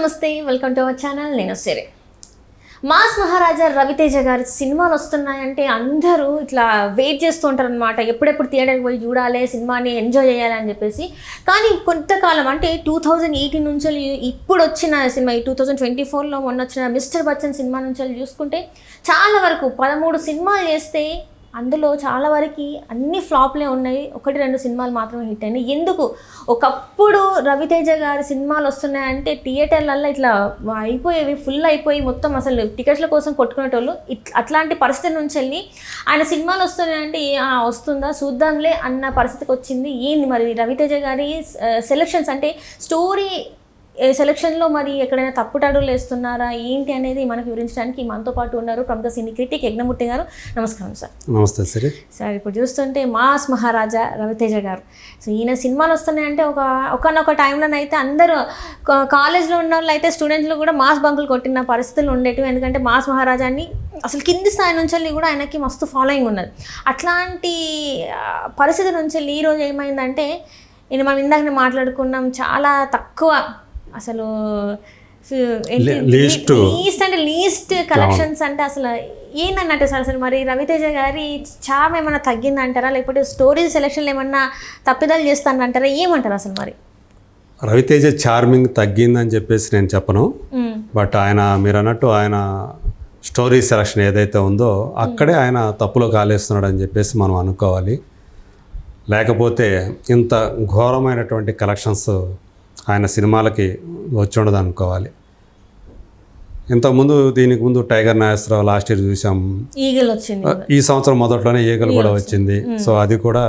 నమస్తే welcome to our channel నేను సిరి. Mass మహారాజా రవితేజ గారి సినిమాలు వస్తున్నాయంటే అందరూ ఇట్లా వెయిట్ చేస్తూ ఉంటారు అనమాట ఎప్పుడెప్పుడు థియేటర్కి పోయి చూడాలి సినిమాని ఎంజాయ్ చేయాలి అని చెప్పేసి. కానీ కొంతకాలం అంటే టూ థౌజండ్ ఎయిటీన్ నుంచి ఇప్పుడు వచ్చిన సినిమా ఈ టూ థౌజండ్ ట్వంటీ ఫోర్లో మొన్న వచ్చిన మిస్టర్ బచ్చన్ సినిమా నుంచి చూసుకుంటే చాలా వరకు పదమూడు సినిమాలు చేస్తే అందులో చాలా వరకు అన్ని ఫ్లాప్లే ఉన్నాయి. ఒకటి రెండు సినిమాలు మాత్రమే హిట్ అయినాయి. ఎందుకు? ఒకప్పుడు రవితేజ గారి సినిమాలు వస్తున్నాయంటే థియేటర్లలో ఇట్లా అయిపోయేవి ఫుల్ అయిపోయి మొత్తం అసలు టికెట్ల కోసం కొట్టుకునేటోళ్ళు ఇట్ అట్లాంటి పరిస్థితి నుంచి వెళ్ళి ఆయన సినిమాలు వస్తున్నాయంటే వస్తుందా? చూద్దాంలే అన్న పరిస్థితికి వచ్చింది. ఏంది మరి? రవితేజ గారి సెలక్షన్స్ అంటే స్టోరీ సెలక్షన్లో మరి ఎక్కడైనా తప్పుటడుగులు వేస్తున్నారా? ఏంటి అనేది మనకు వివరించడానికి మనతో పాటు ఉన్నారు ప్రముఖ సినీ క్రిటిక్ యజ్ఞమూర్తి గారు. నమస్కారం సార్. నమస్తే సరే. సార్ ఇప్పుడు చూస్తుంటే మాస్ మహారాజా రవితేజ గారు. సో ఈయన సినిమాలు వస్తున్నాయంటే ఒక ఒకనొక టైంలోనైతే అందరూ కా- కాలేజ్లో ఉన్న వాళ్ళు అయితే స్టూడెంట్లు కూడా మాస్ బంకులు కొట్టిన పరిస్థితులు ఉండేటివి. ఎందుకంటే మాస్ మహారాజాని అసలు కింది స్థాయి నుంచి వెళ్ళి కూడా ఆయనకి మస్తు ఫాలోయింగ్ ఉన్నది. అట్లాంటి పరిస్థితి నుంచి ఈరోజు ఏమైందంటే నేను మనం ఇందాక మాట్లాడుకున్నాం చాలా తక్కువ అసలు. లీస్ట్. అంటే లీస్ట్ కలెక్షన్స్ అంటే అసలు ఏందన్నట్టు సార్? అసలు మరి రవితేజ గారి చామ్ ఏమన్నా తగ్గిందంటారా? లేకపోతే స్టోరీ సెలక్షన్లు ఏమన్నా తప్పిదాలు చేస్తానంటారా? ఏమంటారు అసలు మరి? రవితేజ చార్మింగ్ తగ్గిందని చెప్పేసి నేను చెప్పను. బట్ ఆయన మీరు అన్నట్టు ఆయన స్టోరీ సెలక్షన్ ఏదైతే ఉందో అక్కడే ఆయన తప్పులో కాలేస్తున్నాడు అని చెప్పేసి మనం అనుకోవాలి. లేకపోతే ఇంత ఘోరమైనటువంటి కలెక్షన్స్ ఆయన సినిమాలకి వచ్చి ఉండదు అనుకోవాలి ఇంతకుముందు దీనికి ముందు టైగర్ నాగేశ్వరరావు లాస్ట్ ఇయర్ చూసాం. ఈగలు వచ్చింది ఈ సంవత్సరం మొదట్లోనే ఈగలు కూడా వచ్చింది. సో అది కూడా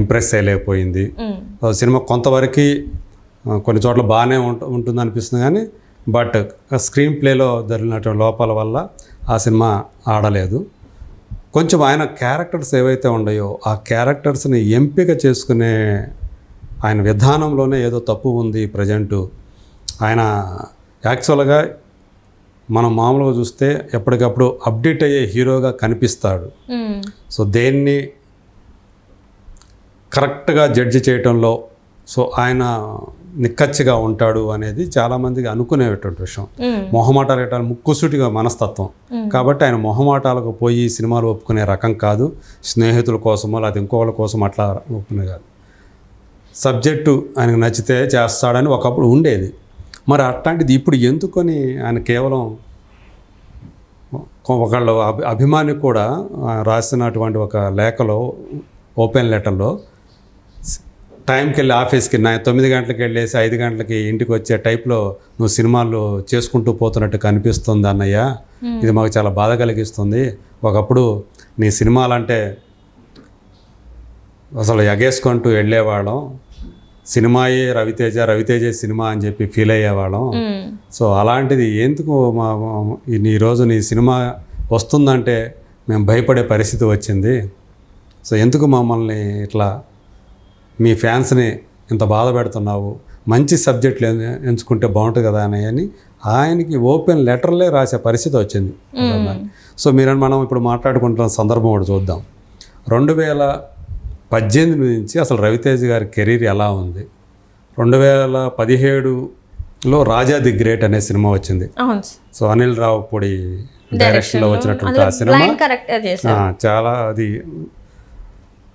ఇంప్రెస్ చేయలేకపోయింది. ఆ సినిమా కొంతవరకు కొన్ని చోట్ల బాగానే ఉంట ఉంటుంది అనిపిస్తుంది కానీ బట్ స్క్రీన్ ప్లేలో జరిగినటువంటి లోపాల వల్ల ఆ సినిమా ఆడలేదు. కొంచెం ఆయన క్యారెక్టర్స్ ఏవైతే ఉన్నాయో ఆ క్యారెక్టర్స్ని ఎంపిక చేసుకునే ఆయన విధానంలోనే ఏదో తప్పు ఉంది ప్రజెంటు. ఆయన యాక్చువల్గా మనం మామూలుగా చూస్తే ఎప్పటికప్పుడు అప్డేట్ అయ్యే హీరోగా కనిపిస్తాడు. సో దేన్ని కరెక్ట్గా జడ్జి చేయటంలో సో ఆయన నిక్కచ్చిగా ఉంటాడు అనేది చాలామందికి అనుకునేటువంటి విషయం. మొహమాటాలు పెట్టాలి ముక్కుసూటిగా మనస్తత్వం. కాబట్టి ఆయన మొహమాటాలకు పోయి సినిమాలు ఒప్పుకునే రకం కాదు. స్నేహితుల కోసమో లేకపోతే ఇంకోళ్ళ కోసం అట్లా ఒప్పుకునే కాదు. సబ్జెక్టు ఆయనకు నచ్చితే చేస్తాడని ఒకప్పుడు ఉండేది. మరి అట్లాంటిది ఇప్పుడు ఎందుకని ఆయన కేవలం ఒకళ్ళు అభి అభిమాని కూడా రాసినటువంటి ఒక లేఖలో ఓపెన్ లెటర్లో టైంకి వెళ్ళి ఆఫీస్కి నా తొమ్మిది గంటలకు వెళ్ళేసి ఐదు గంటలకి ఇంటికి వచ్చే టైప్లో నువ్వు సినిమాలు చేసుకుంటూ పోతున్నట్టు కనిపిస్తుంది అన్నయ్య ఇది మాకు చాలా బాధ కలిగిస్తుంది. ఒకప్పుడు నీ సినిమాలంటే అసలు ఎగేసుకుంటూ వెళ్ళేవాళ్ళం సినిమాయే రవితేజ రవితేజ సినిమా అని చెప్పి ఫీల్ అయ్యేవాళ్ళం. సో అలాంటిది ఎందుకు మా ఈ- ఈ రోజు నీ సినిమా వస్తుందంటే మేము భయపడే పరిస్థితి వచ్చింది. సో ఎందుకు మమ్మల్ని ఇట్లా మీ ఫ్యాన్స్ని ఇంత బాధ పెడుతున్నావు? మంచి సబ్జెక్టులు ఎంచుకుంటే బాగుంటుంది కదా అని అని ఆయనకి ఓపెన్ లెటర్లే రాసే పరిస్థితి వచ్చింది. సో మీరు మనం ఇప్పుడు మాట్లాడుకుంటున్న సందర్భం ఒకటి చూద్దాం. రెండు వేల పద్దెనిమిది నుంచి అసలు రవితేజ్ గారి కెరీర్ ఎలా ఉంది? రెండు వేల పదిహేడులో రాజా ది గ్రేట్ అనే సినిమా వచ్చింది. సో అనిల్ రావుపూడి డైరెక్షన్లో వచ్చినటువంటి ఆ సినిమా. చాలా అది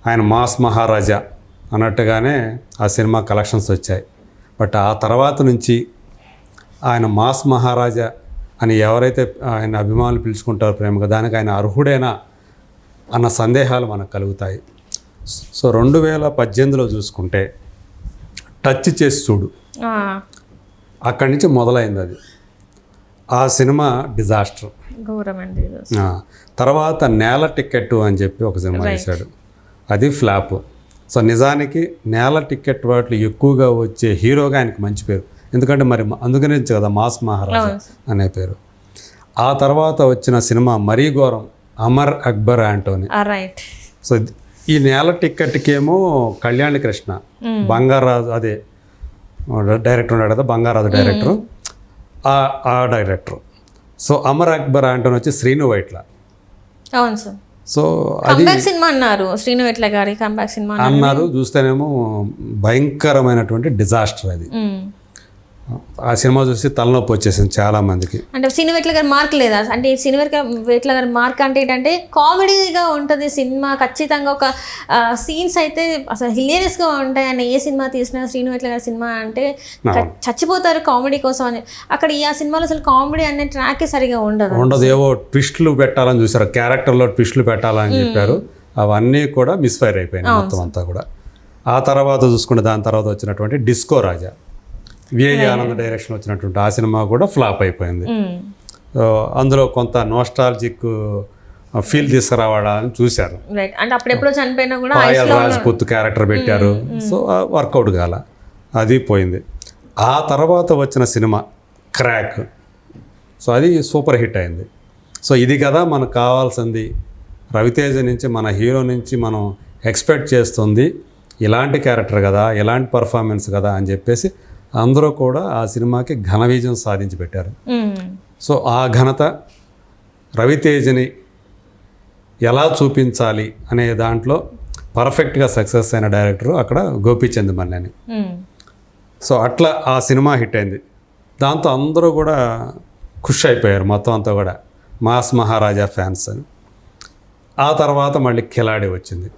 ఆయన మాస్ మహారాజా అన్నట్టుగానే ఆ సినిమా కలెక్షన్స్ వచ్చాయి. బట్ ఆ తర్వాత నుంచి ఆయన మాస్ మహారాజా అని ఎవరైతే ఆయన అభిమానులు పిలుచుకుంటారో ప్రేమగా దానికి ఆయన అర్హుడేనా అన్న సందేహాలు మనకు కలుగుతాయి. సో రెండు వేల పద్దెనిమిదిలో చూసుకుంటే టచ్ చేసి చూడు. అక్కడి నుంచి మొదలైంది అది. ఆ సినిమా డిజాస్టర్. తర్వాత నేల టికెట్ అని చెప్పి ఒక సినిమా చేశాడు అది ఫ్లాప్. సో నిజానికి నేల టికెట్ వాటిలో ఎక్కువగా వచ్చే హీరోగా ఆయనకి మంచి పేరు. ఎందుకంటే మరి అందుకనే కదా మాస్ మహారాజా అనే పేరు. ఆ తర్వాత వచ్చిన సినిమా మరీ ఘోరం. అమర్ అక్బర్ ఆంటోనీ. సో ఈ నేల టిక్కెట్కేమో కళ్యాణి కృష్ణ. బంగారాజు అదే డైరెక్టర్ ఉన్నాడు కదా బంగారాజు డైరెక్టర్. ఆ- ఆ director. So Amar Akbar Anthony వచ్చి శ్రీను వైట్ల. అవును సార్. సో కంబ్యాక్ సినిమా అన్నారు శ్రీను వెట్ల గారి కంబ్యాక్ సినిమా అన్నారు. చూస్తేనేమో భయంకరమైనటువంటి డిజాస్టర్ అది. ఆ సినిమా చూసి తలనొప్పి వచ్చేసింది చాలామందికి అంటే సినివేట్ల గారి మార్క్ లేదా? అంటే సినివేట్ల వేట్ల గారి మార్క్ అంటే ఏంటంటే కామెడీగా ఉంటుంది సినిమా. ఖచ్చితంగా ఒక సీన్స్ అయితే అసలు హిలేరియస్గా ఉంటాయి అని ఏ సినిమా తీసినా శ్రీనివేట్ల గారి సినిమా అంటే చచ్చిపోతారు కామెడీ కోసం అని. అక్కడ ఈ ఆ సినిమాలో అసలు కామెడీ అనే ట్రాకే సరిగా ఉండదు. ఉండదు. ఏవో ట్విస్టులు పెట్టాలని చూసారు క్యారెక్టర్లో ట్విస్టులు పెట్టాలని చెప్పారు. అవన్నీ కూడా మిస్ఫైర్ అయిపోయినాయి మొత్తం అంతా కూడా. ఆ తర్వాత చూసుకుంటే దాని తర్వాత వచ్చినటువంటి disco Raja. VI Anand direction వచ్చినటువంటి ఆ సినిమా కూడా ఫ్లాప్ అయిపోయింది. అందులో కొంత నోస్టాలజిక్ ఫీల్ తీసుకురావడాలని చూశారు. రైట్ అంటే అప్పుడెప్పుడో చనిపోయినా కూడా పాయల్ రాజ్పుత్ క్యారెక్టర్ పెట్టారు. సో వర్కౌట్ కాల అది పోయింది. ఆ తర్వాత వచ్చిన సినిమా క్రాక్ సో అది సూపర్ హిట్ అయింది. సో ఇది కదా మనకు కావాల్సింది. రవితేజ నుంచి మన హీరో నుంచి మనం ఎక్స్పెక్ట్ చేస్తుంది ఇలాంటి క్యారెక్టర్ కదా ఇలాంటి పర్ఫార్మెన్స్ కదా అని చెప్పేసి అందరూ కూడా ఆ సినిమాకి ఘన విజయం సాధించి పెట్టారు. సో ఆ ఘనత రవితేజని ఎలా చూపించాలి అనే దాంట్లో పర్ఫెక్ట్గా సక్సెస్ అయిన డైరెక్టరు అక్కడ గోపీచంద్ ఉమ్. సో అట్లా ఆ సినిమా హిట్ అయింది. దాంతో అందరూ కూడా ఖుష్ అయిపోయారు మొత్తం అంతా కూడా మాస్ మహారాజా ఫ్యాన్స్ అని. ఆ తర్వాత మళ్ళీ కిలాడి వచ్చింది.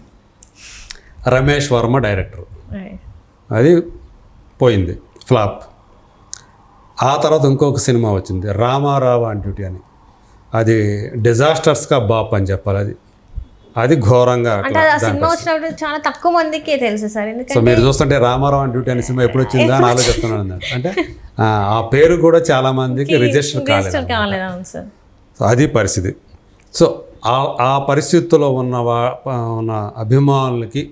రమేష్ వర్మ డైరెక్టర్. అది పోయింది. ఫ్లాప్. ఆ తర్వాత ఇంకొక సినిమా వచ్చింది రామారావు డ్యూటీ అని. అది డిజాస్టర్స్గా బాప్ అని చెప్పాలి అది. అది ఘోరంగా చాలా తక్కువ మందికే తెలుసు సార్ సో మీరు చూస్తుంటే రామారావు ఆన్ డ్యూటీ అనే సినిమా ఎప్పుడు వచ్చిందా అని ఆలోచిస్తున్నాను. అంటే ఆ, పేరు కూడా చాలా మందికి రిజిస్టర్ కాలేదు సో అది పరిస్థితి. సో ఆ ఆ పరిస్థితుల్లో ఉన్న వా- ఉన్న అభిమానులకి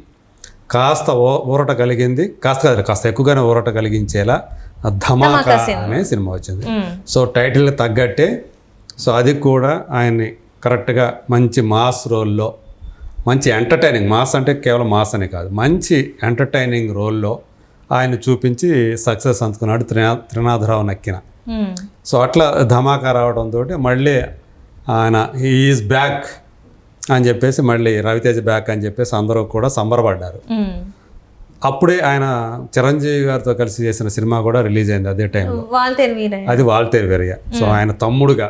కాస్త ఊరట కలిగింది కాస్త కాదు, కాస్త ఎక్కువగానే ఊరట కలిగించేలా ధమాకా అనే సినిమా వచ్చింది. సో టైటిల్ తగ్గట్టే సో అది కూడా ఆయన్ని కరెక్ట్గా మంచి మాస్ రోల్లో మంచి ఎంటర్టైనింగ్ మాస్ అంటే కేవలం మాస్ అని కాదు మంచి ఎంటర్టైనింగ్ రోల్లో ఆయన చూపించి సక్సెస్ అందుకున్నాడు త్రినా త్రినాథరావు నక్కిన. సో అట్లా ధమాకా రావడంతో మళ్ళీ ఆయన ఈజ్ బ్యాక్ అని చెప్పేసి మళ్ళీ రవితేజ బ్యాక్ అని చెప్పేసి అందరూ కూడా సంబరపడ్డారు. అప్పుడే ఆయన చిరంజీవి గారితో కలిసి చేసిన సినిమా కూడా రిలీజ్ అయింది అదే టైంలో అది వాల్తేరు వీరయ్య. సో ఆయన తమ్ముడుగా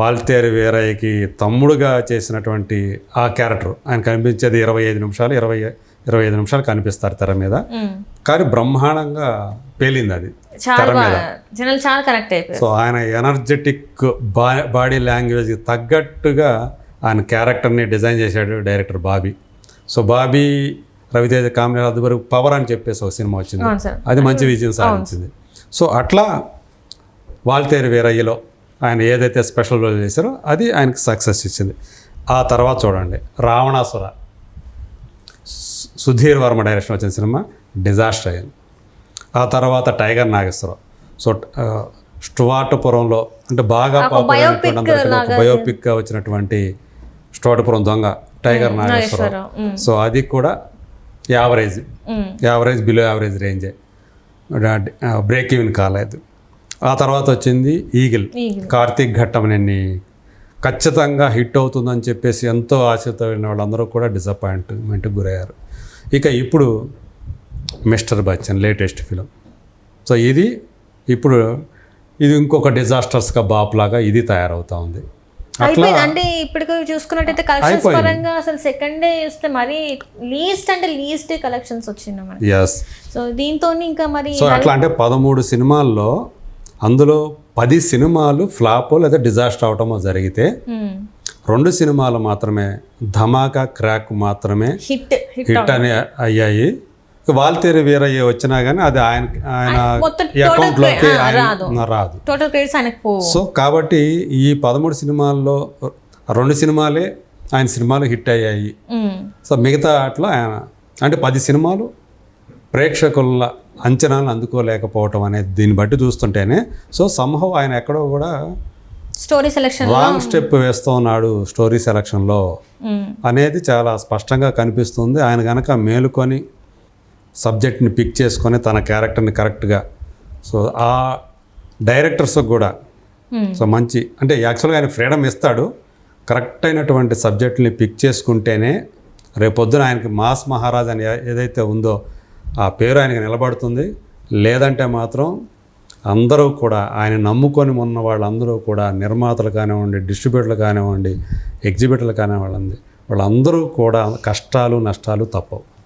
వాల్తేరు వీరయ్యకి తమ్ముడుగా చేసినటువంటి ఆ క్యారెక్టర్ ఆయన కనిపించేది ఇరవై ఐదు నిమిషాలు ఇరవై ఇరవై ఐదు నిమిషాలు కనిపిస్తారు తెర మీద. కానీ బ్రహ్మాండంగా పేలింది అది జనాలు చాలా కనెక్ట్ అయిపోయారు. సో ఆయన ఎనర్జెటిక్ బా బాడీ లాంగ్వేజ్కి తగ్గట్టుగా ఆయన క్యారెక్టర్ని డిజైన్ చేశాడు డైరెక్టర్ బాబీ. సో బాబీ రవితేజ కామినీ వరకు పవర్ అని చెప్పేసి ఒక సినిమా వచ్చింది. అది మంచి విజయం సాధించింది సో అట్లా వాల్తేరు వీరయ్యలో ఆయన ఏదైతే స్పెషల్ రోల్ చేశారో అది ఆయనకి సక్సెస్ ఇచ్చింది. ఆ తర్వాత చూడండి రావణాసుర. సుధీర్ వర్మ డైరెక్షన్ వచ్చిన సినిమా డిజాస్టర్ అయింది. ఆ తర్వాత టైగర్ నాగేశ్వరరావు. సో ఆ, స్టువార్టపురంలో అంటే బాగా పాపులర్ బయోపిక్గా వచ్చినటువంటి స్టువార్టపురం దొంగ టైగర్ నాగేశ్వరరావు. సో అది కూడా యావరేజ్. యావరేజ్ బిలో యావరేజ్ రేంజే. బ్రేక్ ఈవెన్ కాలేదు. ఆ తర్వాత వచ్చింది ఈగిల్. కార్తీక్ ఘట్టమనేని ఖచ్చితంగా హిట్ అవుతుందని చెప్పేసి ఎంతో ఆశతో వెళ్ళిన వాళ్ళందరూ కూడా డిసప్పాయింట్మెంట్కి గురయ్యారు. ఇక ఇప్పుడు Mister Bachchan latest film. So ఇది ఇప్పుడు ఇది ఇంకొక డిజాస్టర్స్గా బాప్ లాగా ఇది తయారవుతా ఉంది. అయిపోయింది. అంటే ఇప్పటికి చూసుకున్నట్టయితే కలెక్షన్స్. పరంగా అసలు సెకండ్ డే చూస్తే మరి లీస్ట్ అంటే లీస్ట్ డే కలెక్షన్స్ వచ్చింది మనకి. సో దీంతో ఇంకా మరి సో అట్లా అంటే పదమూడు సినిమాల్లో అందులో పది సినిమాలు ఫ్లాప్ లేదా డిజాస్టర్ అవటమో జరిగితే ఉమ్. రెండు సినిమాలు మాత్రమే ధమాకా క్రాక్ మాత్రమే హిట్ హిట్ అని అయ్యాయి. వాల్తేరు వీరయ్య వచ్చినా కానీ అది ఆయన ఆయన అకౌంట్లోకి రాదు. టోటల్ క్రెడిట్స్ ఆయనకు సో కాబట్టి ఈ పదమూడు సినిమాల్లో రెండు సినిమాలే ఆయన సినిమాలు హిట్ అయ్యాయి. సో మిగతా అట్లా ఆయన అంటే పది సినిమాలు ప్రేక్షకుల అంచనాలను అందుకోలేకపోవటం అనేది దీన్ని బట్టి చూస్తుంటేనే సో సంహవ్ ఆయన ఎక్కడో కూడా స్టోరీ సెలెక్షన్ రాంగ్ స్టెప్ వేస్తూ ఉన్నాడు స్టోరీ సెలక్షన్లో. అనేది చాలా స్పష్టంగా కనిపిస్తుంది ఆయన కనుక మేలుకొని సబ్జెక్ట్ని పిక్ చేసుకొని తన క్యారెక్టర్ని కరెక్ట్గా. సో ఆ డైరెక్టర్స్ కూడా. సో మంచి అంటే యాక్చువల్గా ఆయన ఫ్రీడమ్ ఇస్తాడు. కరెక్ట్ అయినటువంటి సబ్జెక్టుని పిక్ చేసుకుంటేనే రేపొద్దున ఆయనకి మాస్ మహారాజ్ అని ఏదైతే ఉందో ఆ పేరు ఆయనకి నిలబడుతుంది. లేదంటే మాత్రం అందరూ కూడా ఆయన నమ్ముకొని ఉన్న వాళ్ళందరూ కూడా నిర్మాతలు కానివ్వండి డిస్ట్రిబ్యూటర్లు కానివ్వండి ఎగ్జిబిటర్లు కానివ్వండి వాళ్ళందరూ కూడా కష్టాలు నష్టాలు తప్పవు.